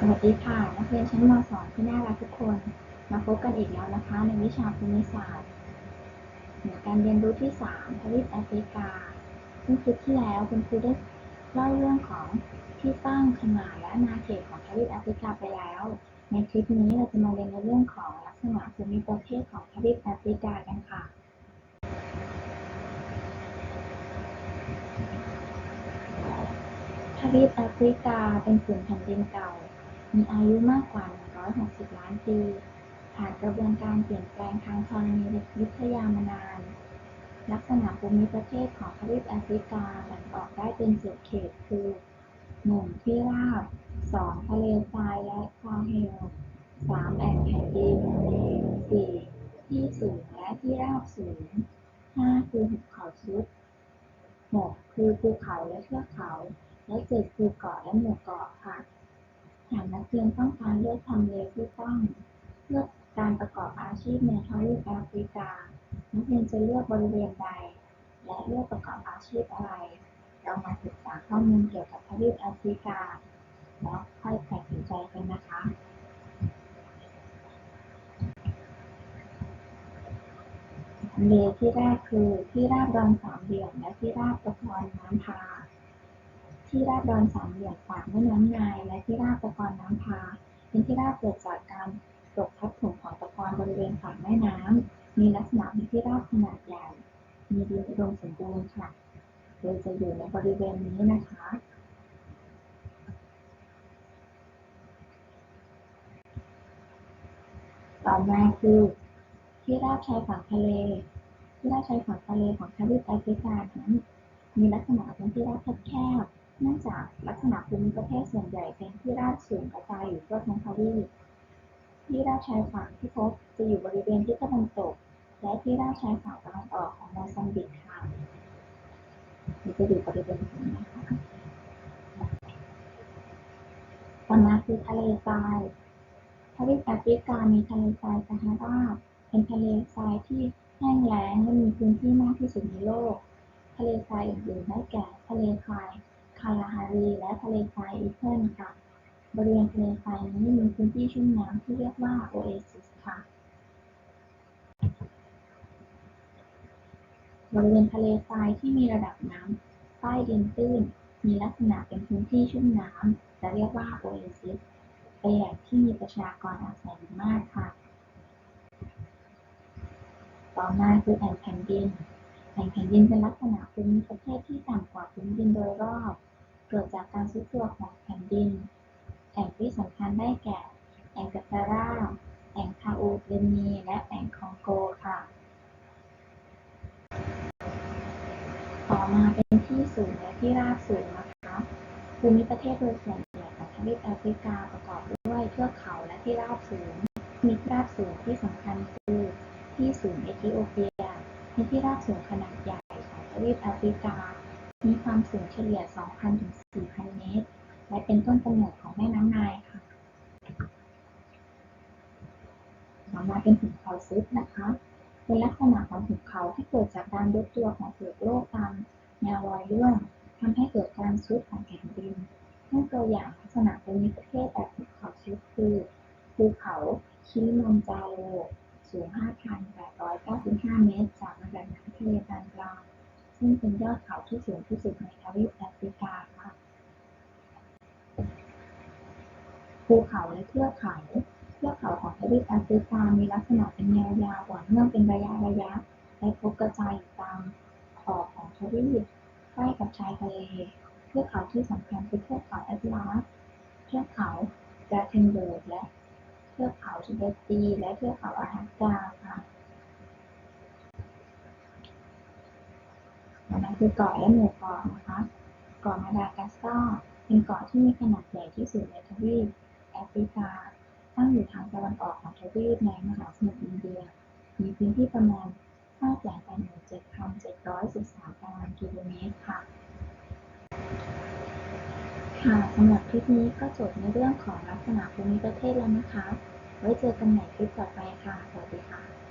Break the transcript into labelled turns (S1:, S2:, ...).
S1: สวัสดีค่ะ นักเรียนชั้นม .2 ที่น่ารักทุกคน มาพบกันอีกแล้วนะคะ ในวิชาภูมิศาสตร์หน่วยการเรียนรู้ที่ 3 ทวีปแอฟริกา ซึ่งคลิปที่แล้วคุณครูได้เล่าเรื่องของที่ตั้งขนาดและอาณาเขตของทวีปแอฟริกาไปแล้ว ในคลิปนี้เราจะมาเรียนในเรื่องของลักษณะภูมิประเทศของทวีปแอฟริกากันค่ะทวีปแอฟริกาเป็นผืนแผ่นดินเก่า มีอายุมากกว่า 160 ล้านปี ผ่านกระบวนการเปลี่ยนแปลงทางธรณีวิทยามานาน ลักษณะภูมิประเทศของทวีปแอฟริกาแบ่งออกได้เป็นเจ็ดเขตคือ 1. ที่ราบ 2. ทะเลทรายและซาเฮล 3. แอ่งแผ่นดิน 4. ที่สูงและที่ราบสูง 5. คือหุบเขาซุด 6. คือภูเขาและเทือกเขา และ 7. คือเกาะและหมู่เกาะค่ะ หากนักเรียนต้องการเลือกทำเลที่ตั้งเพื่อกการประกอบอาชีพในทวีปแอฟริกา นักเรียนจะเลือกบริเวณใด และเลือกประกอบอาชีพอะไร เรามาศึกษาข้อมูลเกี่ยวกับทวีปแอฟริกา แล้วค่อยตัดสินใจกันนะคะ ทำเลที่แรกคือที่ราบดอนสามเหลี่ยมและที่ราบตะกอนน้ำพา ที่ราบดอนสามเหลี่ยมปากแม่น้ำนายและที่ราบตะกอนน้ำพา เป็นที่ราบเกิดจากการตกทับถมของตะกอนบริเวณฝั่งแม่น้ำมีลักษณะเป็นที่ราบขนาดใหญ่ มีดินอุดมสมบูรณ์ค่ะ โดยจะอยู่ในบริเวณนี้นะคะต่อมาคือที่ราบชายฝั่งทะเล ที่ราบชายฝั่งทะเลของทวีปแอฟริกานั้นมีลักษณะเป็นที่ราบแคบ เนื่องจากลักษณะภูมิประเทศส่วนใหญ่เป็นที่ราบสูงกระจายอยู่ทั่วทั้งทวีปที่ราบชายฝั่งที่พบจะอยู่บริเวณทิศตะวันตก และที่ราบชายฝั่งตะวันออกของโมซัมบิกค่ะนี่จะอยู่บริเวณนี้นะคะต่อมาคือทะเลทรายทวีปแอฟริกามีทะเลทรายซาฮาราเป็นทะเลทรายที่แห้งแล้งและมีพื้นที่มากที่สุดในโลก ทะเลทรายอื่นๆได้แก่ ทะเลทราย คาลาฮารีและทะเลทรายอีเทิลค่ะ บริเวณทะเลทรายนี้มีพื้นที่ชุ่มน้ำที่เรียกว่าโอเอซิสค่ะ บริเวณทะเลทรายที่มีระดับน้ำใต้ดินตื้น มีลักษณะเป็นพื้นที่ชุ่มน้ำจะเรียกว่าโอเอซิสเป็นแหล่งที่มีประชากรอาศัยอยู่มากค่ะ ต่อมาคือแอ่งแผ่นดิน งแผ่นดินเป็นลักษณะภูมิประเทศที่ต่ำกว่าพื้นดินโดยรอบ เกิดจากการซุดตัวของแผ่นดิน แอ่งที่สำคัญได้แก่ แอ่งกัตตาราแอ่งคาอูเรนีและแอ่งคองโกค่ะ ต่อมาเป็นที่สูงและที่ราบสูงนะคะภูมิประเทศโดยส่วนใหญ่ของทวีปแอฟริกาประกอบด้วยเทือกเขาและที่ราบสูง มีที่ราบสูงที่สำคัญคือที่สูงเอธิโอเปีย มีที่ราบสูงขนาดใหญ่ของทวีปแอฟริกา มีความสูงเฉลี่ย 2,000 ถึง 4,000 เมตร และเป็นต้นกำเนิดของแม่น้ำไนายค่ะ ต่อมาเป็นหุบเขาซุดนะคะเป็นลักษณะของหุบเขาที่เกิดจากการยกตัวของเปลือกโลกตามแนวรอยเลื่อนทำให้เกิดการซุดของแผ่นดินตัวอย่างลักษณะภูมิประเทศแบบหุบเขาซุดคือภูเขาคิลิมันจาโร สูง 5,895 เมตร จากระดับน้ำทะเลปานกลาง ซึ่งเป็นยอดเขาที่สูงที่สุดในทวีปแอฟริกาค่ะ ภูเขาและเทือกเขาเทือกเขาของทวีปแอฟริกา มีลักษณะเป็นแนวยาวต่อเนื่องเป็นระยะระยะ และพบกระจายตามขอบของทวีปใกล้กับชายทะเล เทือกเขาที่สำคัญคือเทือกเขาแอตลาส เทือกเขาดราเทนเบิร์กและ ทิเบตีและเทือกเขาอาฮักกาค่ะต่อมาคือเกาะและหมู่เกาะนะคะเกาะมาดากัสการ์เป็นเกาะที่มีขนาดใหญ่ที่สุดในทวีปแอฟริกา ตั้งอยู่ทางตะวันออกของทวีปในมหาสมุทรอินเดีย มีพื้นที่ประมาณ 587,713ตารางกิโลเมตรค่ะ ค่ะสำหรับคลิปนี้ก็จบในเรื่องของลักษณะภูมิประเทศแล้วนะคะ ไว้เจอกันใหม่คลิปต่อไปค่ะ สวัสดีค่ะ